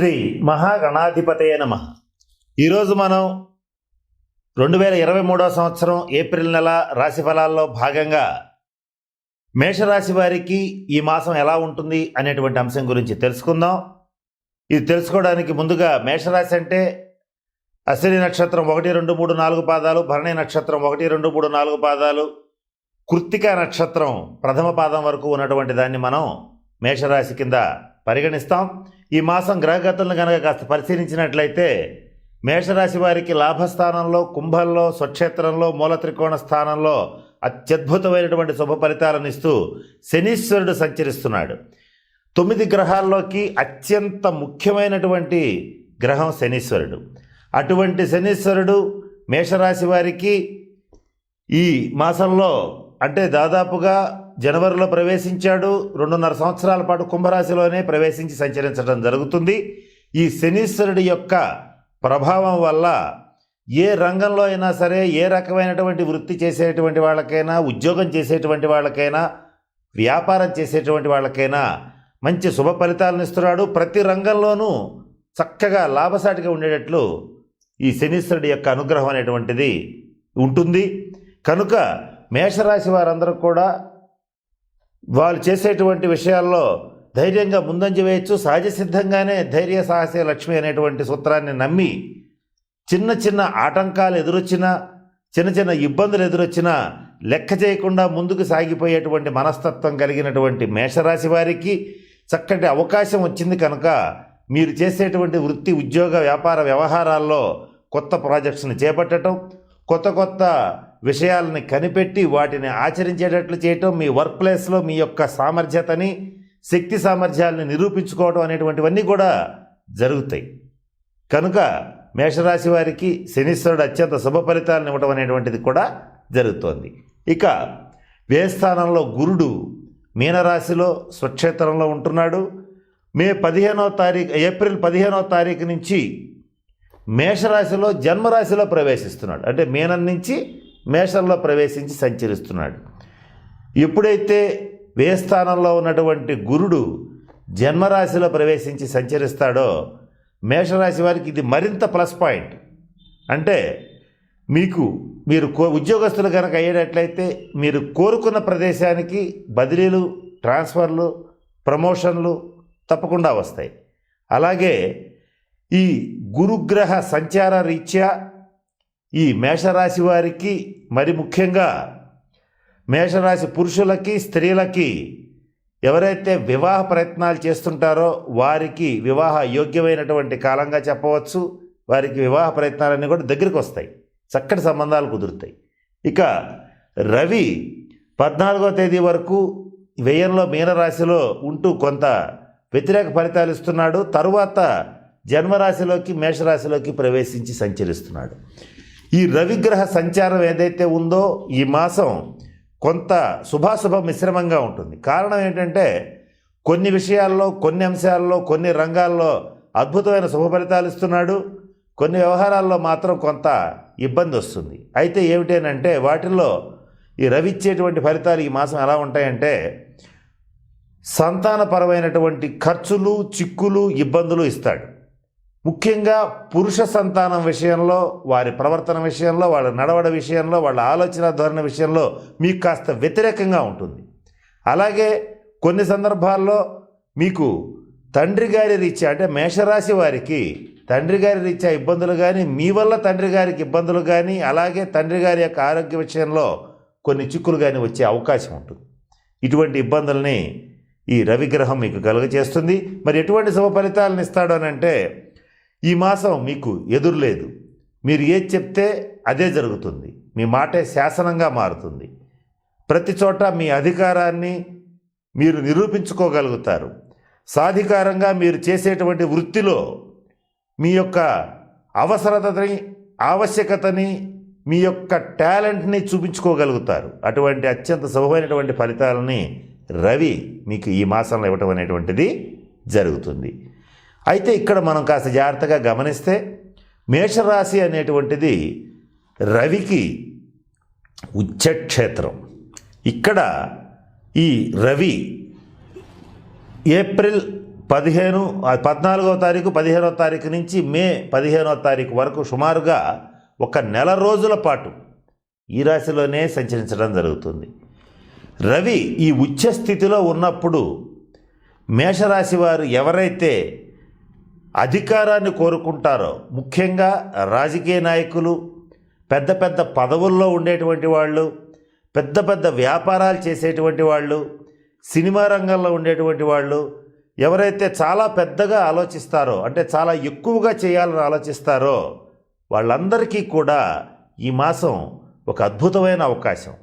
శ్రీ మహాగణాధిపతయ నమ. ఈరోజు మనం రెండు వేల ఇరవై మూడవ సంవత్సరం ఏప్రిల్ నెల రాశి ఫలాల్లో భాగంగా మేషరాశి వారికి ఈ మాసం ఎలా ఉంటుంది అనేటువంటి అంశం గురించి తెలుసుకుందాం. ఇది తెలుసుకోవడానికి ముందుగా మేషరాశి అంటే అశ్విని నక్షత్రం ఒకటి రెండు మూడు నాలుగు పాదాలు భరణి నక్షత్రం ఒకటి రెండు మూడు నాలుగు పాదాలు కృత్తిక నక్షత్రం ప్రథమ పాదం వరకు ఉన్నటువంటి దాన్ని మనం మేషరాశి కింద పరిగణిస్తాం. ఈ మాసం గ్రహగతులను కనుక కాస్త పరిశీలించినట్లయితే మేషరాశి వారికి లాభస్థానంలో కుంభంలో స్వక్షేత్రంలో మూల త్రికోణ స్థానంలో అత్యద్భుతమైనటువంటి శుభ ఫలితాలను ఇస్తూ శనీశ్వరుడు సంచరిస్తున్నాడు. తొమ్మిది గ్రహాల్లోకి అత్యంత ముఖ్యమైనటువంటి గ్రహం శనీశ్వరుడు. అటువంటి శనీశ్వరుడు మేషరాశి వారికి ఈ మాసంలో అంటే దాదాపుగా జనవరిలో ప్రవేశించాడు. రెండున్నర సంవత్సరాల పాటు కుంభరాశిలోనే ప్రవేశించి సంచరించడం జరుగుతుంది. ఈ శనీశ్వరుడి యొక్క ప్రభావం వల్ల ఏ రంగంలో అయినా సరే ఏ రకమైనటువంటి వృత్తి చేసేటువంటి వాళ్ళకైనా ఉద్యోగం చేసేటువంటి వాళ్ళకైనా వ్యాపారం చేసేటువంటి వాళ్ళకైనా మంచి శుభ ఫలితాలను ఇస్తున్నాడు. ప్రతి రంగంలోనూ చక్కగా లాభసాటిగా ఉండేటట్లు ఈ శనీశ్వరుడి యొక్క అనుగ్రహం అనేటువంటిది ఉంటుంది. కనుక మేషరాశి వారందరూ కూడా వాళ్ళు చేసేటువంటి విషయాల్లో ధైర్యంగా ముందంజ వేయచ్చు సహజ సిద్ధంగానే ధైర్య సాహసే లక్ష్మి అనేటువంటి సూత్రాన్ని నమ్మి చిన్న చిన్న ఆటంకాలు ఎదురొచ్చినా చిన్న చిన్న ఇబ్బందులు ఎదురొచ్చినా లెక్క చేయకుండా ముందుకు సాగిపోయేటువంటి మనస్తత్వం కలిగినటువంటి మేషరాశి వారికి చక్కటి అవకాశం వచ్చింది కనుక మీరు చేసేటువంటి వృత్తి ఉద్యోగ వ్యాపార వ్యవహారాల్లో కొత్త ప్రాజెక్ట్స్ని చేపట్టడం కొత్త కొత్త విషయాలని కనిపెట్టి వాటిని ఆచరించేటట్లు చేయటం మీ వర్క్ ప్లేస్లో మీ యొక్క సామర్థ్యతని శక్తి సామర్థ్యాలని నిరూపించుకోవడం అనేటువంటివన్నీ కూడా జరుగుతాయి. కనుక మేషరాశి వారికి శనిశ్వరుడు అత్యంత శుభ ఫలితాలను ఇవ్వడం అనేటువంటిది కూడా జరుగుతోంది. ఇక వ్యయస్థానంలో గురుడు మీనరాశిలో స్వక్షేత్రంలో ఉంటున్నాడు. మే పదిహేనో తారీఖు ఏప్రిల్ పదిహేనో తారీఖు నుంచి మేషరాశిలో జన్మరాశిలో ప్రవేశిస్తున్నాడు. అంటే మీనం నుంచి మేషంలో ప్రవేశించి సంచరిస్తున్నాడు. ఎప్పుడైతే వేస్థానంలో ఉన్నటువంటి గురుడు జన్మరాశిలో ప్రవేశించి సంచరిస్తాడో మేషరాశి వారికి ఇది మరింత ప్లస్ పాయింట్. అంటే మీకు మీరు కో ఉద్యోగస్తులు కనుక అయ్యేటట్లయితే మీరు కోరుకున్న ప్రదేశానికి బదిలీలు ట్రాన్స్ఫర్లు ప్రమోషన్లు తప్పకుండా వస్తాయి. అలాగే ఈ గురుగ్రహ సంచార రీత్యా ఈ మేషరాశి వారికి మరి ముఖ్యంగా మేషరాశి పురుషులకి స్త్రీలకి ఎవరైతే వివాహ ప్రయత్నాలు చేస్తుంటారో వారికి వివాహ యోగ్యమైనటువంటి కాలంగా చెప్పవచ్చు. వారికి వివాహ ప్రయత్నాలన్నీ కూడా దగ్గరికి వస్తాయి. చక్కటి సంబంధాలు కుదురుతాయి. ఇక రవి పద్నాలుగో తేదీ వరకు వ్యయంలో మీనరాశిలో ఉంటూ కొంత వ్యతిరేక ఫలితాలు ఇస్తున్నాడు. తరువాత జన్మరాశిలోకి మేషరాశిలోకి ప్రవేశించి సంచరిస్తున్నాడు. ఈ రవిగ్రహ సంచారం ఏదైతే ఉందో ఈ మాసం కొంత శుభాశుభ మిశ్రమంగా ఉంటుంది. కారణం ఏంటంటే కొన్ని విషయాల్లో కొన్ని అంశాల్లో కొన్ని రంగాల్లో అద్భుతమైన శుభ ఫలితాలు ఇస్తున్నాడు. కొన్ని వ్యవహారాల్లో మాత్రం కొంత ఇబ్బంది వస్తుంది. అయితే ఏమిటేనంటే వాటిల్లో ఈ రవి ఇచ్చేటువంటి ఫలితాలు ఈ మాసం ఎలా ఉంటాయంటే సంతానపరమైనటువంటి ఖర్చులు చిక్కులు ఇబ్బందులు ఇస్తాడు. ముఖ్యంగా పురుష సంతానం విషయంలో వారి ప్రవర్తన విషయంలో వాళ్ళ నడవడ విషయంలో వాళ్ళ ఆలోచన ధోరణి విషయంలో మీకు కాస్త వ్యతిరేకంగా ఉంటుంది. అలాగే కొన్ని సందర్భాల్లో మీకు తండ్రి గారి రీత్యా అంటే మేషరాశి వారికి తండ్రి గారి రీత్యా ఇబ్బందులు కానీ మీ వల్ల తండ్రి గారికి ఇబ్బందులు కానీ అలాగే తండ్రి గారి యొక్క ఆరోగ్య విషయంలో కొన్ని చిక్కులు కానీ వచ్చే అవకాశం ఉంటుంది. ఇటువంటి ఇబ్బందుల్ని ఈ రవిగ్రహం మీకు కలుగజేస్తుంది. మరి ఎటువంటి శుభ ఫలితాలను ఇస్తాడు అని అంటే ఈ మాసం మీకు ఎదురులేదు మీరు ఏది చెప్తే అదే జరుగుతుంది. మీ మాటే శాసనంగా మారుతుంది. ప్రతి చోట మీ అధికారాన్ని మీరు నిరూపించుకోగలుగుతారు. సాధికారంగా మీరు చేసేటువంటి వృత్తిలో మీ యొక్క అవసరతని ఆవశ్యకతని మీ యొక్క టాలెంట్ని చూపించుకోగలుగుతారు. అటువంటి అత్యంత శుభమైనటువంటి ఫలితాలని రవి మీకు ఈ మాసంలో ఇవ్వటం అనేటువంటిది జరుగుతుంది. అయితే ఇక్కడ మనం కాస్త జాగ్రత్తగా గమనిస్తే మేషరాశి అనేటువంటిది రవికి ఉచ్చక్షేత్రం. ఇక్కడ ఈ రవి ఏప్రిల్ పదిహేను పద్నాలుగో పద్నాలుగవ తారీఖు పదిహేనవ తారీఖు నుంచి మే పదిహేనవ తారీఖు వరకు సుమారుగా ఒక నెల రోజుల పాటు ఈ రాశిలోనే సంచరించడం జరుగుతుంది. రవి ఈ ఉచ్చ స్థితిలో ఉన్నప్పుడు మేషరాశి వారు ఎవరైతే అధికారాన్ని కోరుకుంటారో ముఖ్యంగా రాజకీయ నాయకులు పెద్ద పెద్ద పదవుల్లో ఉండేటువంటి వాళ్ళు పెద్ద పెద్ద వ్యాపారాలు చేసేటువంటి వాళ్ళు సినిమా రంగంలో ఉండేటువంటి వాళ్ళు ఎవరైతే చాలా పెద్దగా ఆలోచిస్తారో అంటే చాలా ఎక్కువగా చేయాలని ఆలోచిస్తారో వాళ్ళందరికీ కూడా ఈ మాసం ఒక అద్భుతమైన అవకాశం.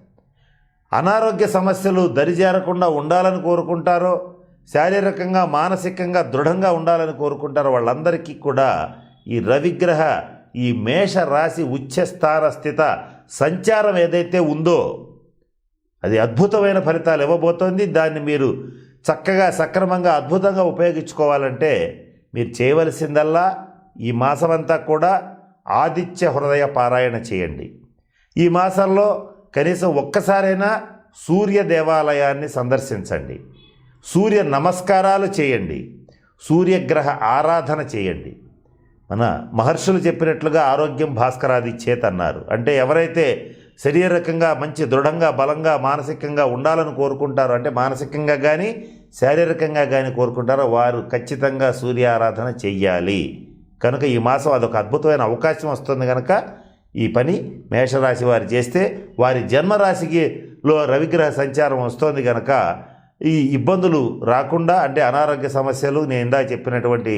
అనారోగ్య సమస్యలు దరిజేరకుండా ఉండాలని కోరుకుంటారో శారీరకంగా మానసికంగా దృఢంగా ఉండాలని కోరుకుంటారు వాళ్ళందరికీ కూడా ఈ రవిగ్రహ ఈ మేష రాశి ఉచ్చస్థాన స్థిత సంచారం ఏదైతే ఉందో అది అద్భుతమైన ఫలితాలు ఇవ్వబోతోంది. దాన్ని మీరు చక్కగా సక్రమంగా అద్భుతంగా ఉపయోగించుకోవాలంటే మీరు చేయవలసిందల్లా ఈ మాసమంతా కూడా ఆదిత్య హృదయ పారాయణ చేయండి. ఈ మాసంలో కనీసం ఒక్కసారైనా సూర్య దేవాలయాన్ని సందర్శించండి. సూర్య నమస్కారాలు చేయండి. సూర్యగ్రహ ఆరాధన చేయండి. మన మహర్షులు చెప్పినట్లుగా ఆరోగ్యం భాస్కరాది చేత్ అన్నారు. అంటే ఎవరైతే శారీరకంగా మంచి దృఢంగా బలంగా మానసికంగా ఉండాలని కోరుకుంటారో అంటే మానసికంగా కానీ శారీరకంగా కానీ కోరుకుంటారో వారు ఖచ్చితంగా సూర్య ఆరాధన చెయ్యాలి. కనుక ఈ మాసం అదొక అద్భుతమైన అవకాశం వస్తుంది కనుక ఈ పని మేషరాశి వారు చేస్తే వారి జన్మరాశికి లో రవిగ్రహ సంచారం వస్తోంది కనుక ఈ ఇబ్బందులు రాకుండా అంటే అనారోగ్య సమస్యలు నేను ఇందా చెప్పినటువంటి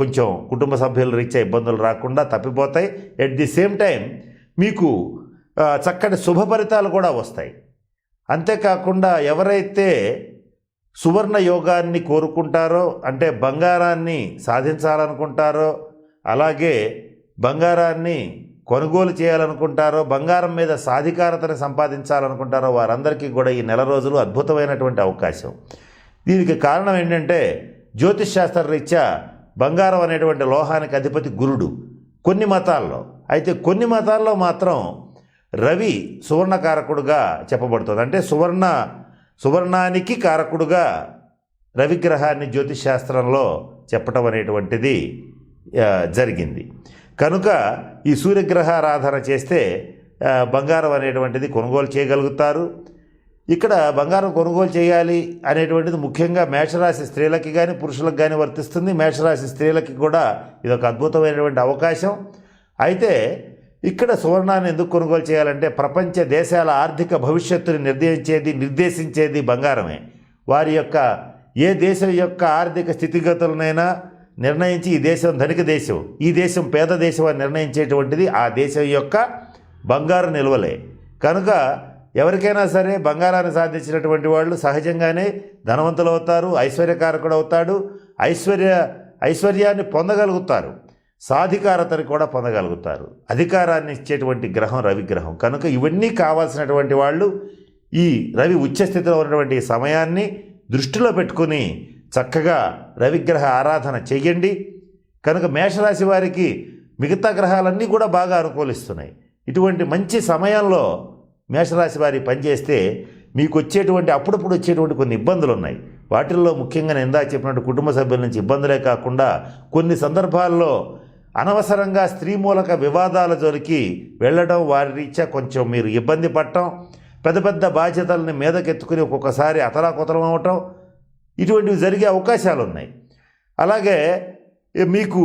కొంచెం కుటుంబ సభ్యుల రీత్యా ఇబ్బందులు రాకుండా తప్పిపోతాయి. ఎట్ ది సేమ్ టైం మీకు చక్కటి శుభ ఫలితాలు కూడా వస్తాయి. అంతేకాకుండా ఎవరైతే సువర్ణ యోగాన్ని కోరుకుంటారో అంటే బంగారాన్ని సాధించాలనుకుంటారో అలాగే బంగారాన్ని కొనుగోలు చేయాలనుకుంటారో బంగారం మీద సాధికారతను సంపాదించాలనుకుంటారో వారందరికీ కూడా ఈ నెల రోజులు అద్భుతమైనటువంటి అవకాశం. దీనికి కారణం ఏంటంటే జ్యోతిష్ శాస్త్ర రీత్యా బంగారం అనేటువంటి లోహానికి అధిపతి గురుడు. కొన్ని మతాల్లో అయితే కొన్ని మతాల్లో మాత్రం రవి సువర్ణ కారకుడుగా చెప్పబడుతుంది. అంటే సువర్ణ సువర్ణానికి కారకుడుగా రవిగ్రహాన్ని జ్యోతిష్ శాస్త్రంలో చెప్పటం అనేటువంటిది జరిగింది. కనుక ఈ సూర్యగ్రహారాధన చేస్తే బంగారం అనేటువంటిది కొనుగోలు చేయగలుగుతారు. ఇక్కడ బంగారం కొనుగోలు చేయాలి అనేటువంటిది ముఖ్యంగా మేషరాశి స్త్రీలకి కానీ పురుషులకు కానీ వర్తిస్తుంది. మేషరాశి స్త్రీలకి కూడా ఇది ఒక అద్భుతమైనటువంటి అవకాశం. అయితే ఇక్కడ సువర్ణాన్ని ఎందుకు కొనుగోలు చేయాలంటే ప్రపంచ దేశాల ఆర్థిక భవిష్యత్తుని నిర్దేశించేది నిర్దేశించేది బంగారమే. వారి యొక్క ఏ దేశం యొక్క ఆర్థిక స్థితిగతులనైనా నిర్ణయించి ఈ దేశం ధనిక దేశం ఈ దేశం పేద దేశం అని నిర్ణయించేటువంటిది ఆ దేశం యొక్క బంగారు నిల్వలే. కనుక ఎవరికైనా సరే బంగారాన్ని సాధించినటువంటి వాళ్ళు సహజంగానే ధనవంతులు అవుతారు ఐశ్వర్యకారకుడు అవుతాడు ఐశ్వర్య ఐశ్వర్యాన్ని పొందగలుగుతారు సాధికారతని కూడా పొందగలుగుతారు. అధికారాన్ని ఇచ్చేటువంటి గ్రహం రవి గ్రహం. కనుక ఇవన్నీ కావాల్సినటువంటి వాళ్ళు ఈ రవి ఉచ్చస్థితిలో ఉన్నటువంటి సమయాన్ని దృష్టిలో పెట్టుకుని చక్కగా రవిగ్రహ ఆరాధన చేయండి కనుక మేషరాశి వారికి మిగతా గ్రహాలన్నీ కూడా బాగా అనుకూలిస్తున్నాయి. ఇటువంటి మంచి సమయంలో మేషరాశి వారి పనిచేస్తే మీకు వచ్చేటువంటి అప్పుడప్పుడు వచ్చేటువంటి కొన్ని ఇబ్బందులు ఉన్నాయి వాటిల్లో ముఖ్యంగా నేను ఇందాక చెప్పినట్టు కుటుంబ సభ్యుల నుంచి ఇబ్బందులే కాకుండా కొన్ని సందర్భాల్లో అనవసరంగా స్త్రీ మూలక వివాదాల జోలికి వెళ్ళడం వారి రీత్యా కొంచెం మీరు ఇబ్బంది పడటం పెద్ద పెద్ద బాధ్యతల్ని మీదకెత్తుకుని ఒక్కొక్కసారి అతలాకుతలం అవటం ఇటువంటివి జరిగే అవకాశాలు ఉన్నాయి అలాగే మీకు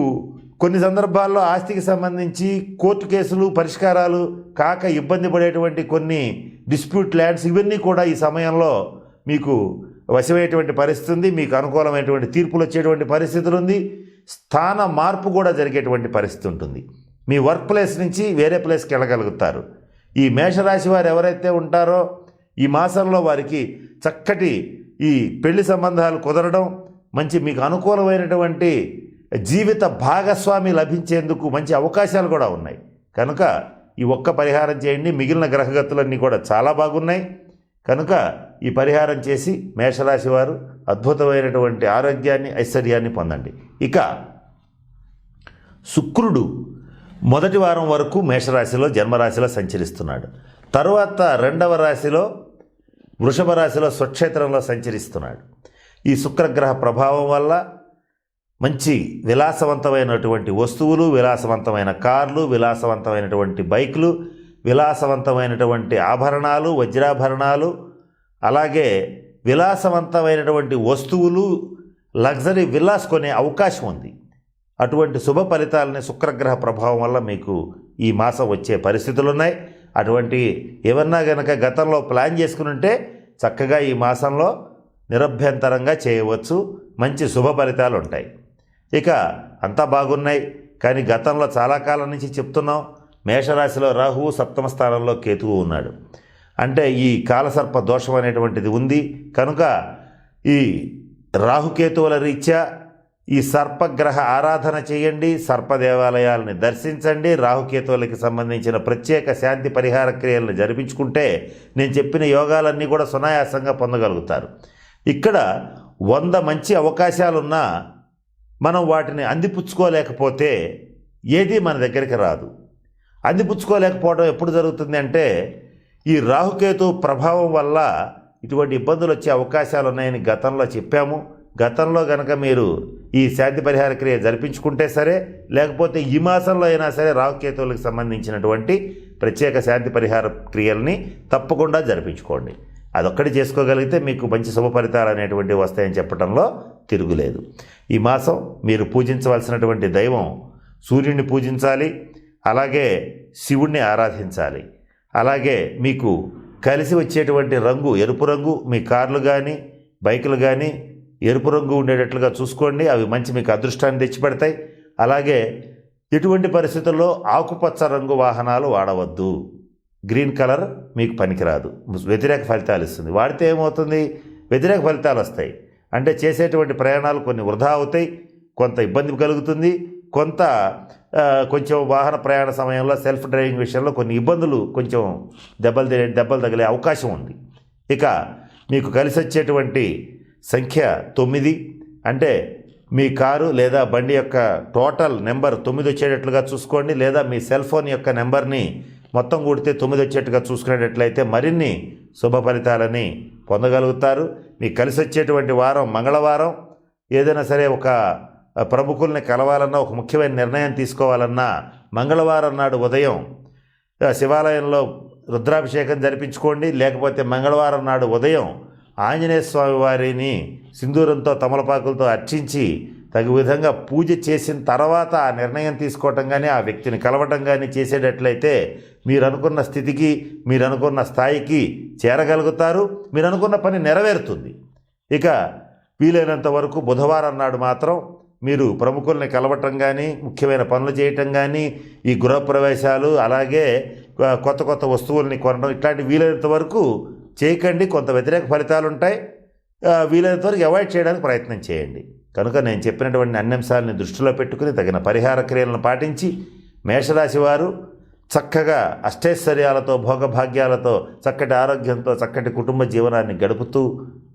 కొన్ని సందర్భాల్లో ఆస్తికి సంబంధించి కోర్టు కేసులు పరిష్కారాలు కాక ఇబ్బంది పడేటువంటి కొన్ని డిస్ప్యూట్ ల్యాండ్స్ ఇవన్నీ కూడా ఈ సమయంలో మీకు వశమయ్యేటువంటి పరిస్థితి ఉంది మీకు అనుకూలమైనటువంటి తీర్పులు వచ్చేటువంటి పరిస్థితులు ఉంది స్థాన మార్పు కూడా జరిగేటువంటి పరిస్థితి ఉంటుంది. మీ వర్క్ ప్లేస్ నుంచి వేరే ప్లేస్కి వెళ్ళగలుగుతారు. ఈ మేషరాశి వారు ఎవరైతే ఉంటారో ఈ మాసంలో వారికి చక్కటి ఈ పెళ్ళి సంబంధాలు కుదరడం మంచి మీకు అనుకూలమైనటువంటి జీవిత భాగస్వామి లభించేందుకు మంచి అవకాశాలు కూడా ఉన్నాయి. కనుక ఈ ఒక్క పరిహారం చేయండి. మిగిలిన గ్రహగతులన్నీ కూడా చాలా బాగున్నాయి. కనుక ఈ పరిహారం చేసి మేషరాశి వారు అద్భుతమైనటువంటి ఆరోగ్యాన్ని ఐశ్వర్యాన్ని పొందండి. ఇక శుక్రుడు మొదటి వారం వరకు మేషరాశిలో జన్మరాశిలో సంచరిస్తున్నాడు. తరువాత రెండవ రాశిలో వృషభ రాశిలో స్వక్షేత్రంలో సంచరిస్తున్నాడు. ఈ శుక్రగ్రహ ప్రభావం వల్ల మంచి విలాసవంతమైనటువంటి వస్తువులు విలాసవంతమైన కార్లు విలాసవంతమైనటువంటి బైకులు విలాసవంతమైనటువంటి ఆభరణాలు వజ్రాభరణాలు అలాగే విలాసవంతమైనటువంటి వస్తువులు లగ్జరీ విల్లాస్ కొనే అవకాశం ఉంది. అటువంటి శుభ ఫలితాలని శుక్రగ్రహ ప్రభావం వల్ల మీకు ఈ మాసం వచ్చే పరిస్థితులు ఉన్నాయి అటువంటి ఏమన్నా గనక గతంలో ప్లాన్ చేసుకుని ఉంటే చక్కగా ఈ మాసంలో నిరభ్యంతరంగా చేయవచ్చు. మంచి శుభ ఫలితాలు ఉంటాయి. ఇక అంతా బాగున్నాయి. కానీ గతంలో చాలా కాలం నుంచి చెప్తున్నాం. మేషరాశిలో రాహువు సప్తమ స్థానంలో కేతువు ఉన్నాడు. అంటే ఈ కాలసర్ప దోషం అనేటువంటిది ఉంది. కనుక ఈ రాహుకేతువుల రీత్యా ఈ సర్పగ్రహ ఆరాధన చేయండి సర్పదేవాలయాలని దర్శించండి. రాహుకేతువులకి సంబంధించిన ప్రత్యేక శాంతి పరిహార క్రియలను జరిపించుకుంటే నేను చెప్పిన యోగాలన్నీ కూడా సునాయాసంగా పొందగలుగుతారు. ఇక్కడ వంద మంచి అవకాశాలున్నా మనం వాటిని అందిపుచ్చుకోలేకపోతే ఏది మన దగ్గరికి రాదు. అందిపుచ్చుకోలేకపోవడం ఎప్పుడు జరుగుతుంది అంటే ఈ రాహుకేతు ప్రభావం వల్ల ఇటువంటి ఇబ్బందులు వచ్చే అవకాశాలు ఉన్నాయని గతంలో చెప్పాము. గతంలో గనక మీరు ఈ శాంతి పరిహార క్రియ జరిపించుకుంటే సరే లేకపోతే ఈ మాసంలో అయినా సరే రాహుకేతువులకు సంబంధించినటువంటి ప్రత్యేక శాంతి పరిహార క్రియల్ని తప్పకుండా జరిపించుకోండి. అదొక్కటి చేసుకోగలిగితే మీకు మంచి శుభ ఫలితాలు అనేటువంటివి వస్తాయని చెప్పడంలో తిరుగులేదు. ఈ మాసం మీరు పూజించవలసినటువంటి దైవం సూర్యుడిని పూజించాలి అలాగే శివుణ్ణి ఆరాధించాలి. అలాగే మీకు కలిసి వచ్చేటువంటి రంగు ఎరుపు రంగు మీ కార్లు కానీ బైకులు కానీ ఎరుపు రంగు ఉండేటట్లుగా చూసుకోండి. అవి మంచి మీకు అదృష్టాన్ని తెచ్చిపెడతాయి. అలాగే ఎటువంటి పరిస్థితుల్లో ఆకుపచ్చ రంగు వాహనాలు వాడవద్దు. గ్రీన్ కలర్ మీకు పనికిరాదు. వ్యతిరేక ఫలితాలు ఇస్తుంది. వాడితే ఏమవుతుంది? వ్యతిరేక ఫలితాలు వస్తాయి. అంటే చేసేటువంటి ప్రయాణాలు కొన్ని వృధా అవుతాయి. కొంత ఇబ్బంది కలుగుతుంది. కొంత కొంచెం వాహన ప్రయాణ సమయంలో సెల్ఫ్ డ్రైవింగ్ విషయంలో కొన్ని ఇబ్బందులు కొంచెం దెబ్బలు దెబ్బలు తగిలే అవకాశం ఉంది. ఇక మీకు కలిసి వచ్చేటువంటి సంఖ్య తొమ్మిది. అంటే మీ కారు లేదా బండి యొక్క టోటల్ నెంబర్ తొమ్మిది వచ్చేటట్లుగా చూసుకోండి. లేదా మీ సెల్ ఫోన్ యొక్క నెంబర్ని మొత్తం కూడితే తొమ్మిది వచ్చేట్టుగా చూసుకునేటట్లయితే మరిన్ని శుభ ఫలితాలని పొందగలుగుతారు. మీకు కలిసి వచ్చేటువంటి వారం మంగళవారం. ఏదైనా సరే ఒక ప్రముఖుల్ని కలవాలన్నా ఒక ముఖ్యమైన నిర్ణయం తీసుకోవాలన్నా మంగళవారం నాడు ఉదయం శివాలయంలో రుద్రాభిషేకం జరిపించుకోండి. లేకపోతే మంగళవారం నాడు ఉదయం ఆంజనేయ స్వామి వారిని సింధూరంతో తమలపాకులతో అర్చించి తగు విధంగా పూజ చేసిన తర్వాత ఆ నిర్ణయం తీసుకోవటం కానీ ఆ వ్యక్తిని కలవటం కానీ చేసేటట్లయితే మీరు అనుకున్న స్థితికి మీరు అనుకున్న స్థాయికి చేరగలుగుతారు. మీరు అనుకున్న పని నెరవేరుతుంది. ఇక వీలైనంత వరకు బుధవారం నాడు మాత్రం మీరు ప్రముఖుల్ని కలవటం కానీ ముఖ్యమైన పనులు చేయటం కానీ ఈ గృహప్రవేశాలు అలాగే కొత్త కొత్త వస్తువుల్ని కొనడం ఇట్లాంటి వీలైనంత వరకు చేయకండి కొంత వ్యతిరేక ఫలితాలు ఉంటాయి వీలైనంత వరకు అవాయిడ్ చేయడానికి ప్రయత్నం చేయండి. కనుక నేను చెప్పినటువంటి అన్ని అంశాలని దృష్టిలో పెట్టుకుని తగిన పరిహార క్రియలను పాటించి మేషరాశి వారు చక్కగా అష్టైశ్వర్యాలతో భోగభాగ్యాలతో చక్కటి ఆరోగ్యంతో చక్కటి కుటుంబ జీవనాన్ని గడుపుతూ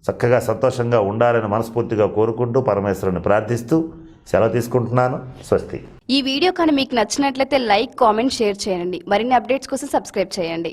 చక్కగా సంతోషంగా ఉండాలని మనస్ఫూర్తిగా కోరుకుంటూ పరమేశ్వరుని ప్రార్థిస్తూ సెలవు తీసుకుంటున్నాను. స్వస్తి. ఈ వీడియో కానీ మీకు నచ్చినట్లయితే లైక్ కామెంట్ షేర్ చేయండి. మరిన్ని అప్డేట్స్ కోసం సబ్స్క్రైబ్ చేయండి.